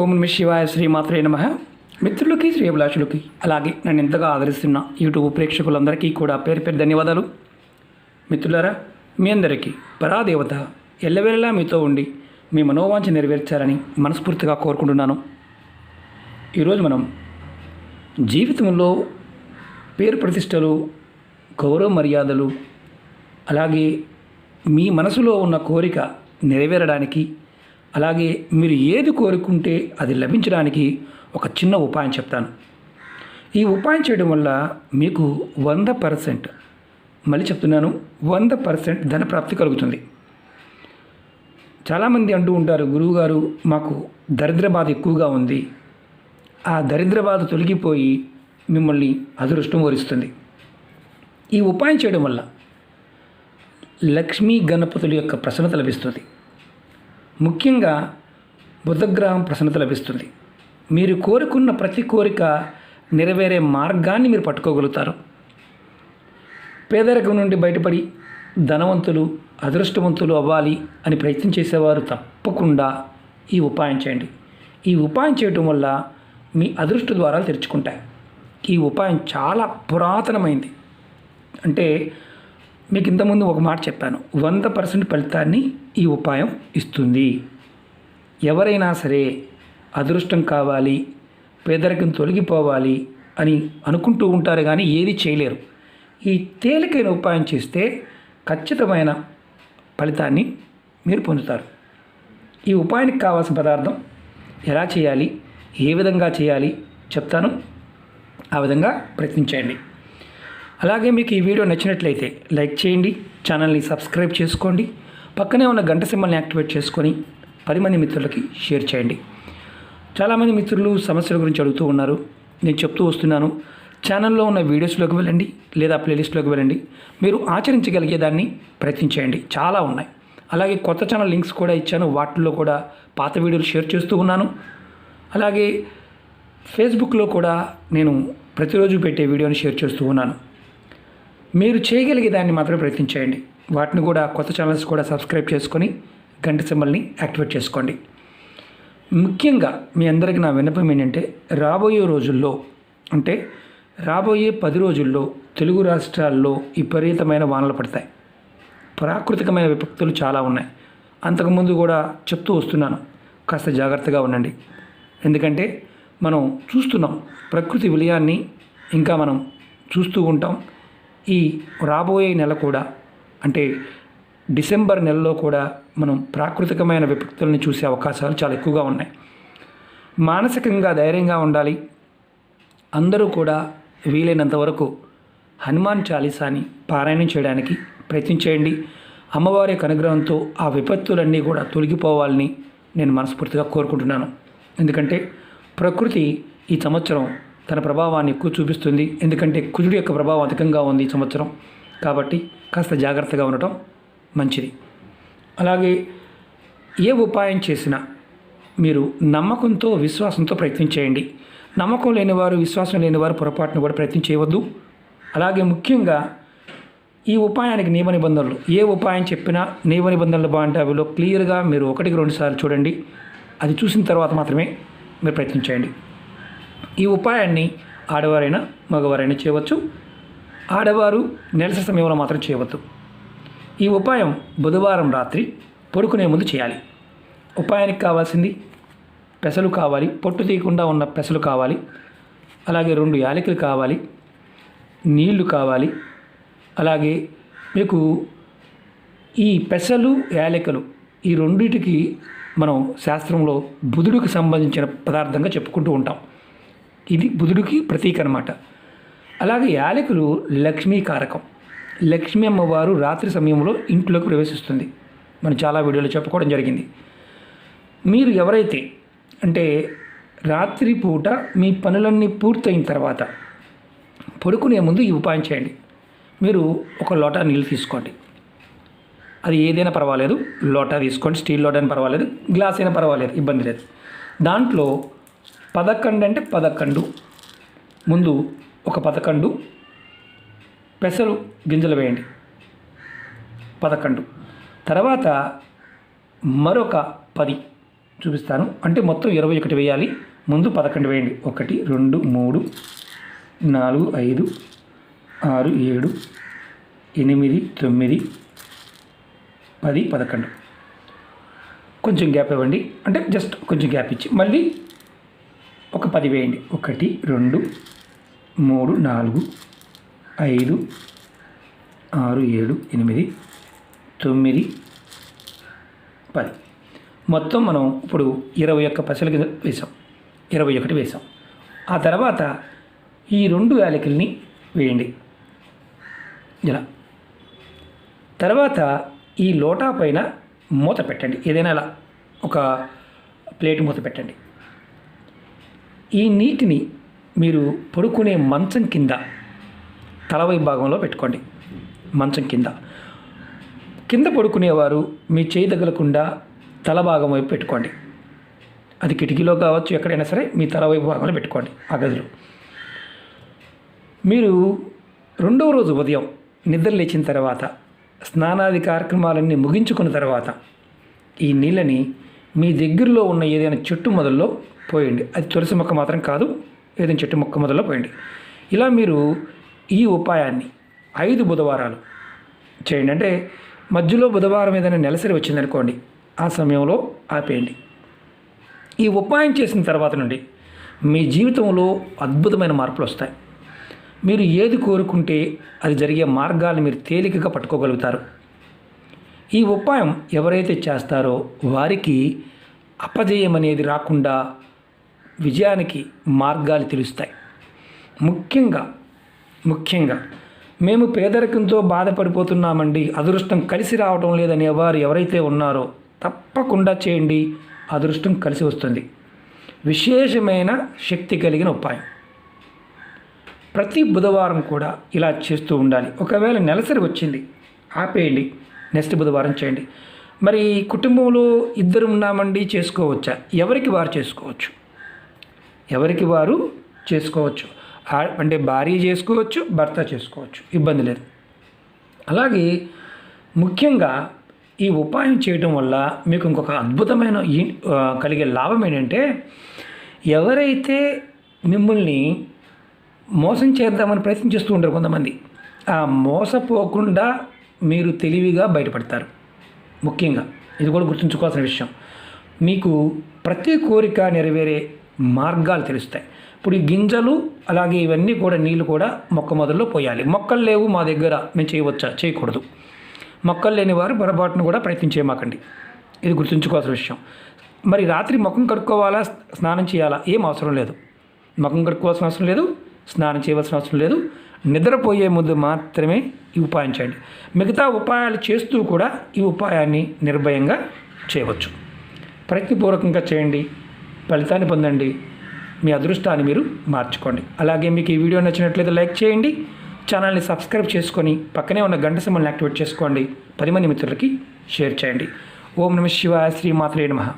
ఓం నమ శివాయ శ్రీమాత్రే నమ. మిత్రులకి శ్రీ అభిలాషులకి అలాగే నన్ను ఎంతగా ఆదరిస్తున్న యూట్యూబ్ ప్రేక్షకులందరికీ కూడా పేరు పేరు ధన్యవాదాలు. మిత్రులారా మీ అందరికీ పరాదేవత ఎల్లవేళలా మీతో ఉండి మీ మనోవాంఛ నెరవేర్చాలని మనస్ఫూర్తిగా కోరుకుంటున్నాను. ఈరోజు మనం జీవితంలో పేరు ప్రతిష్టలు గౌరవ మర్యాదలు అలాగే మీ మనసులో ఉన్న కోరిక నెరవేరడానికి అలాగే మీరు ఏది కోరుకుంటే అది లభించడానికి ఒక చిన్న ఉపాయం చెప్తాను. ఈ ఉపాయం చేయడం వల్ల మీకు వంద పర్సెంట్ మళ్ళీ చెప్తున్నాను వంద పర్సెంట్ ధన ప్రాప్తి కలుగుతుంది. చాలామంది అంటూ ఉంటారు గురువుగారు మాకు దరిద్ర బాధ ఎక్కువగా ఉంది. ఆ దరిద్ర బాధ తొలగిపోయి మిమ్మల్ని అదృష్టం వరిస్తుంది. ఈ ఉపాయం చేయడం వల్ల లక్ష్మీ గణపతుల యొక్క ప్రసన్నత లభిస్తుంది. ముఖ్యంగా బుధగ్రహం ప్రసన్నత లభిస్తుంది. మీరు కోరుకున్న ప్రతి కోరిక నెరవేరే మార్గాన్ని మీరు పట్టుకోగలుగుతారు. పేదరికం నుండి బయటపడి ధనవంతులు అదృష్టవంతులు అవ్వాలి అని ప్రయత్నం చేసేవారు తప్పకుండా ఈ ఉపాయం చేయండి. ఈ ఉపాయం చేయటం వల్ల మీ అదృష్ట ద్వారాలు తెరుచుకుంటాయి. ఈ ఉపాయం చాలా పురాతనమైంది. అంటే మీకు ఇంతకుముందు ఒక మాట చెప్పాను. వంద పర్సెంట్ ఫలితాన్ని ఈ ఉపాయం ఇస్తుంది. ఎవరైనా సరే అదృష్టం కావాలి పేదరికం తొలగిపోవాలి అని అనుకుంటూ ఉంటారు కానీ ఏది చేయలేరు. ఈ తేలికైన ఉపాయం చేస్తే ఖచ్చితమైన ఫలితాన్ని మీరు పొందుతారు. ఈ ఉపాయానికి కావాల్సిన పదార్థం ఎలా చేయాలి ఏ విధంగా చేయాలి చెప్తాను. ఆ విధంగా ప్రయత్నించండి. అలాగే మీకు ఈ వీడియో నచ్చినట్లయితే లైక్ చేయండి ఛానల్ని సబ్స్క్రైబ్ చేసుకోండి పక్కనే ఉన్న గంట సింబల్ని యాక్టివేట్ చేసుకొని పది మంది మిత్రులకి షేర్ చేయండి. చాలామంది మిత్రులు సమస్యల గురించి అడుగుతూ ఉన్నారు. నేను చెప్తూ వస్తున్నాను ఛానల్లో ఉన్న వీడియోస్లోకి వెళ్ళండి లేదా ప్లేలిస్ట్లోకి వెళ్ళండి. మీరు ఆచరించగలిగేదాన్ని ప్రయత్నించేయండి చాలా ఉన్నాయి. అలాగే కొత్త ఛానల్ లింక్స్ కూడా ఇచ్చాను. వాటిల్లో కూడా పాత వీడియోలు షేర్ చేస్తూ ఉన్నాను. అలాగే ఫేస్బుక్లో కూడా నేను ప్రతిరోజు పెట్టే వీడియోని షేర్ చేస్తూ ఉన్నాను. మీరు చేయగలిగే దాన్ని మాత్రమే ప్రయత్నించేయండి వాటిని కూడా కొత్త ఛానల్స్ కూడా సబ్స్క్రైబ్ చేసుకొని గంట సింబల్ని యాక్టివేట్ చేసుకోండి. ముఖ్యంగా మీ అందరికీ నా విన్నపం ఏంటంటే రాబోయే రోజుల్లో అంటే రాబోయే పది రోజుల్లో తెలుగు రాష్ట్రాల్లో విపరీతమైన వానలు పడతాయి. ప్రాకృతికమైన విపత్తులు చాలా ఉన్నాయి. అంతకుముందు కూడా చెప్తూ వస్తున్నాను. కాస్త జాగ్రత్తగా ఉండండి. ఎందుకంటే మనం చూస్తున్నాం ప్రకృతి విలయాన్ని ఇంకా మనం చూస్తూ ఉంటాం. ఈ రాబోయే నెల కూడా అంటే డిసెంబర్ నెలలో కూడా మనం ప్రాకృతికమైన విపత్తుల్ని చూసే అవకాశాలు చాలా ఎక్కువగా ఉన్నాయి. మానసికంగా ధైర్యంగా ఉండాలి. అందరూ కూడా వీలైనంత వరకు హనుమాన్ చాలీసాని పారాయణం చేయడానికి ప్రయత్నించేయండి అమ్మవారి యొక్క అనుగ్రహంతో ఆ విపత్తులన్నీ కూడా తొలగిపోవాలని నేను మనస్ఫూర్తిగా కోరుకుంటున్నాను. ఎందుకంటే ప్రకృతి ఈ సంవత్సరం తన ప్రభావాన్ని ఎక్కువ చూపిస్తుంది. ఎందుకంటే కుజుడి యొక్క ప్రభావం అధికంగా ఉంది ఈ సంవత్సరం. కాబట్టి కాస్త జాగ్రత్తగా ఉండటం మంచిది. అలాగే ఏ ఉపాయం చేసినా మీరు నమ్మకంతో విశ్వాసంతో ప్రయత్నం చేయండి. నమ్మకం లేనివారు విశ్వాసం లేనివారు పొరపాటును కూడా ప్రయత్నం చేయవద్దు. అలాగే ముఖ్యంగా ఈ ఉపాయానికి నియమ నిబంధనలు. ఏ ఉపాయం చెప్పినా నియమ నిబంధనలు బాగుంటే అవిలో క్లియర్గా మీరు ఒకటికి రెండు సార్లు చూడండి. అది చూసిన తర్వాత మాత్రమే మీరు ప్రయత్నించండి ఈ ఉపాయాన్ని ఆడవారైనా మగవారైనా చేయవచ్చు. ఆడవారు నెలస సమయంలో మాత్రం చేయవద్దు. ఈ ఉపాయం బుధవారం రాత్రి పడుకునే ముందు చేయాలి. ఉపాయానికి కావాల్సింది పెసలు కావాలి పొట్టు తీయకుండా ఉన్న పెసలు కావాలి అలాగే రెండు యాలకులు కావాలి నీళ్ళు కావాలి అలాగే మీకు ఈ పెసలు యాలకులు ఈ రెండింటికి మనం శాస్త్రంలో బుధుడికి సంబంధించిన పదార్థంగా చెప్పుకుంటూ ఉంటాం. ఇది బుధుడికి ప్రతీక అనమాట అలాగే యాలకులు లక్ష్మీ కారకం. లక్ష్మీ అమ్మవారు రాత్రి సమయంలో ఇంట్లోకి ప్రవేశిస్తుంది. మనం చాలా వీడియోలో చెప్పుకోవడం జరిగింది. మీరు ఎవరైతే అంటే రాత్రి పూట మీ పనులన్నీ పూర్తయిన తర్వాత పడుకునే ముందు ఈ ఉపాయం చేయండి. మీరు ఒక లోటా నీళ్ళు తీసుకోండి. అది ఏదైనా పర్వాలేదు. లోటా తీసుకోండి. స్టీల్ లోటా అయినా పర్వాలేదు. గ్లాస్ అయినా పర్వాలేదు. ఇబ్బంది లేదు. దాంట్లో పదకొండు అంటే పదకొండు. ముందు ఒక పదకొండు. పెసలు గింజలు వేయండి. పదకొండు. తర్వాత మరొక పది చూపిస్తాను. అంటే మొత్తం ఇరవై ఒకటి వేయాలి. ముందు పదకొండు వేయండి. ఒకటి రెండు మూడు నాలుగు ఐదు ఆరు ఏడు ఎనిమిది తొమ్మిది పది పదకొండు. కొంచెం గ్యాప్ ఇవ్వండి. అంటే జస్ట్ కొంచెం గ్యాప్ ఇచ్చి మళ్ళీ ఒక పది వేయండి. ఒకటి రెండు మూడు నాలుగు ఐదు ఆరు ఏడు ఎనిమిది తొమ్మిది పది. మొత్తం మనం ఇప్పుడు ఇరవై ఒక్క పసల కింద వేసాం ఇరవై ఒకటి వేసాం ఆ తర్వాత ఈ రెండు యాలకుల్ని వేయండి. ఇలా. తర్వాత ఈ లోటా పైన మూత పెట్టండి. ఏదైనా ఇలా ఒక ప్లేట్ మూత పెట్టండి. ఈ నీటిని మీరు పడుకునే మంచం కింద తలవై భాగంలో పెట్టుకోండి. మంచం కింద. కింద పడుకునేవారు మీ చేయి తగలకుండా తల భాగం వైపు పెట్టుకోండి. అది కిటికీలో కావచ్చు ఎక్కడైనా సరే మీ తల వైపు భాగంలో పెట్టుకోండి ఆ గదిలో. మీరు రెండవ రోజు ఉదయం నిద్ర లేచిన తర్వాత స్నానాది కార్యక్రమాలన్నీ ముగించుకున్న తర్వాత ఈ నీళ్ళని మీ దగ్గరలో ఉన్న ఏదైనా చెట్టు మొదల్లో పోయండి. అది తులసి మొక్క మాత్రం కాదు ఏదైనా చెట్టు మొక్క మొదల్లో పోయండి. ఇలా మీరు ఈ ఉపాయాన్ని ఐదు బుధవారాలు చేయండి. అంటే మధ్యలో బుధవారం ఏదైనా నెలసరి వచ్చిందనుకోండి ఆ సమయంలో ఆపేయండి. ఈ ఉపాయం చేసిన తర్వాత నుండి మీ జీవితంలో అద్భుతమైన మార్పులు వస్తాయి. మీరు ఏది కోరుకుంటే అది జరిగే మార్గాలు మీరు తేలికగా పట్టుకోగలుగుతారు. ఈ ఉపాయం ఎవరైతే చేస్తారో వారికి అపజయం అనేది రాకుండా విజయానికి మార్గాలు తెలుస్తాయి. ముఖ్యంగా ముఖ్యంగా మేము పేదరికంతో బాధపడిపోతున్నామండి. అదృష్టం కలిసి రావడం లేదనే వారు ఎవరైతే ఉన్నారో తప్పకుండా చేయండి. అదృష్టం కలిసి వస్తుంది. విశేషమైన శక్తి కలిగిన ఉపాయం. ప్రతి బుధవారం కూడా ఇలా చేస్తూ ఉండాలి. ఒకవేళ నెలసరి వచ్చింది ఆపేయండి. నెక్స్ట్ బుధవారం చేయండి. మరి కుటుంబంలో ఇద్దరు ఉన్నామండి చేసుకోవచ్చా? ఎవరికి వారు చేసుకోవచ్చు? ఎవరికి వారు చేసుకోవచ్చు? అంటే భార్య చేసుకోవచ్చు భర్త చేసుకోవచ్చు. ఇబ్బంది లేదు. అలాగే ముఖ్యంగా ఈ ఉపాయం చేయటం వల్ల మీకు ఇంకొక అద్భుతమైన కలిగే లాభం ఏంటంటే ఎవరైతే మిమ్మల్ని మోసం చేద్దామని ప్రయత్నం చేస్తూ ఉంటారు కొంతమంది ఆ మోసపోకుండా మీరు తెలివిగా బయటపడతారు. ముఖ్యంగా ఇది కూడా గుర్తుంచుకోవాల్సిన విషయం. మీకు ప్రతి కోరిక నెరవేరే మార్గాలు తెలుస్తాయి. ఇప్పుడు ఈ గింజలు అలాగే ఇవన్నీ కూడా నీళ్ళు కూడా మొక్క మొదల్లో పోయాలి. మొక్కలు లేవు మా దగ్గర మేము చేయవచ్చా? చేయకూడదు. మొక్కలు లేని వారు పొరపాటును కూడా ప్రయత్నించేమాకండి ఇది గుర్తుంచుకోవాల్సిన విషయం. మరి రాత్రి ముఖం కడుక్కోవాలా? స్నానం చేయాలా? ఏం అవసరం లేదు. ముఖం కడుక్కోవాల్సిన అవసరం లేదు స్నానం చేయవలసిన అవసరం లేదు. నిద్రపోయే ముందు మాత్రమే ఈ ఉపాయం చేయండి. మిగతా ఉపాయాలు చేస్తూ కూడా ఈ ఉపాయాన్ని నిర్భయంగా చేయవచ్చు. ప్రయత్నపూర్వకంగా చేయండి. ఫలితాన్ని పొందండి. మీ అదృష్టాన్ని మీరు మార్చుకోండి. అలాగే మీకు ఈ వీడియో నచ్చినట్లయితే లైక్ చేయండి. ఛానల్ని సబ్స్క్రైబ్ చేసుకొని పక్కనే ఉన్న గంట సమయాన్ని యాక్టివేట్ చేసుకోండి. పది మంది మిత్రులకి షేర్ చేయండి. ఓం నమ శివాయ శ్రీమాత్రే నమః.